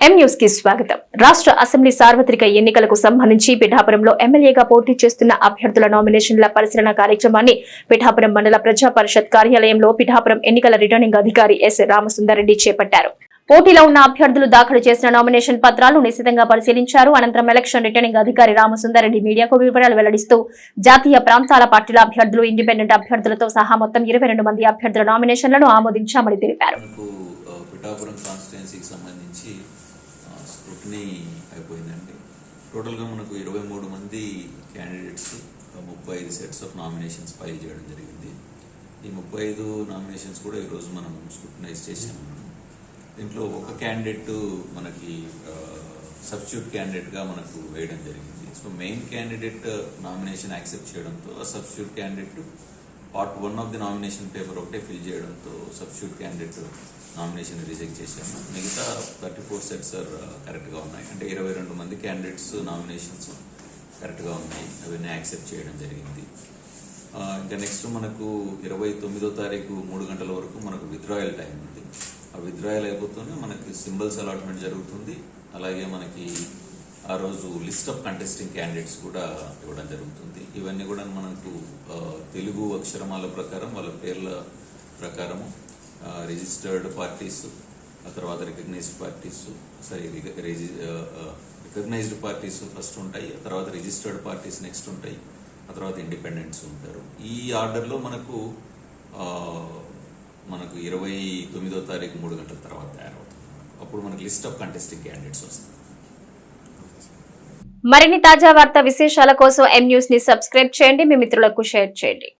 ఎం న్యూస్కి స్వాగతం. రాష్ట్ర అసెంబ్లీ సార్వత్రిక ఎన్నికలకు సంబంధించి పిఠాపురంలో ఎమ్మెల్యేగా పోటీ చేస్తున్న అభ్యర్థుల నామినేషన్ల పరిశీలన కార్యక్రమాన్ని పిఠాపురం మండల ప్రజా పరిషత్ కార్యాలయంలో పిఠాపురం ఎన్నికల రిటర్నింగ్ అధికారి ఎస్ రామసుందరెడ్డి చేపట్టారు. పోటీలో ఉన్న అభ్యర్థులు దాఖలు చేసిన నామినేషన్ పత్రాలు నిశితంగా పరిశీలించారు. అనంతరం ఎలక్షన్ రిటర్నింగ్ అధికారి రామసుందరెడ్డి మీడియాకు వివరాలు వెల్లడిస్తూ జాతీయ ప్రాంతాల పార్టీల అభ్యర్థులు ఇండిపెండెంట్ అభ్యర్థులతో సహా మొత్తం ఇరవై మంది అభ్యర్థుల నామినేషన్లను ఆమోదించామని తెలిపారు. పిఠాపురం కాన్స్టిట్యున్సీకి సంబంధించి స్క్రూటినీ అయిపోయిందండి. టోటల్గా మనకు ఇరవై మూడు మంది క్యాండిడేట్స్ ముప్పై ఐదు సెట్స్ ఆఫ్ నామినేషన్స్ ఫైల్ చేయడం జరిగింది. ఈ ముప్పై ఐదు నామినేషన్స్ కూడా ఈరోజు మనం స్క్రూటినైజ్ చేసాము దీంట్లో ఒక క్యాండిడేట్ మనకి సబ్స్టిట్యూట్ క్యాండిడేట్గా మనకు వేయడం జరిగింది. So main candidate nomination accept చేయడంతో ఆ substitute candidate part one of the nomination paper ఒకటే ఫిల్ చేయడంతో సబ్స్టిట్యూట్ క్యాండిడేట్ నామినేషన్ రిజెక్ట్ చేశాము. మిగతా thirty four sets uh, are కరెక్ట్గా ఉన్నాయి. అంటే ఇరవై రెండు మంది క్యాండిడేట్స్ నామినేషన్స్ కరెక్ట్గా ఉన్నాయి. అవన్నీ యాక్సెప్ట్ చేయడం జరిగింది. ఇంకా నెక్స్ట్ మనకు ఇరవై తొమ్మిదో తారీఖు మూడు గంటల వరకు మనకు విత్డ్రాయల్ టైం ఉంది. ఆ విత్డ్రాయల్ అయిపోతూనే మనకి సింబల్స్ అలాట్మెంట్ జరుగుతుంది. అలాగే మనకి ఆ రోజు లిస్ట్ ఆఫ్ కంటెస్టింగ్ క్యాండిడేట్స్ కూడా ఇవ్వడం జరుగుతుంది. ఇవన్నీ కూడా మనకు uh, తెలుగు అక్షరమాల ప్రకారం వాళ్ళ పేర్ల ప్రకారము రిజిస్టర్డ్ పార్టీస్ ఆ తర్వాత recognised parties sorry recognised parties first ఉంటాయి ఆ తర్వాత రిజిస్టర్డ్ పార్టీస్ నెక్స్ట్ ఉంటాయి ఆ తర్వాత ఇండిపెండెంట్స్ ఉంటారు. ఈ ఆర్డర్లో మనకు మనకు ఇరవై తొమ్మిదో తారీఖు మూడు గంటల తర్వాత తయారవుతుంది. అప్పుడు మనకు లిస్ట్ ఆఫ్ కంటెస్టింగ్ క్యాండిడేట్స్ వస్తుంది మరిన్ని తాజా వార్త విశేషాల కోసం ఎం న్యూస్ని సబ్స్క్రైబ్ చేయండి మీ మిత్రులకు షేర్ చేయండి.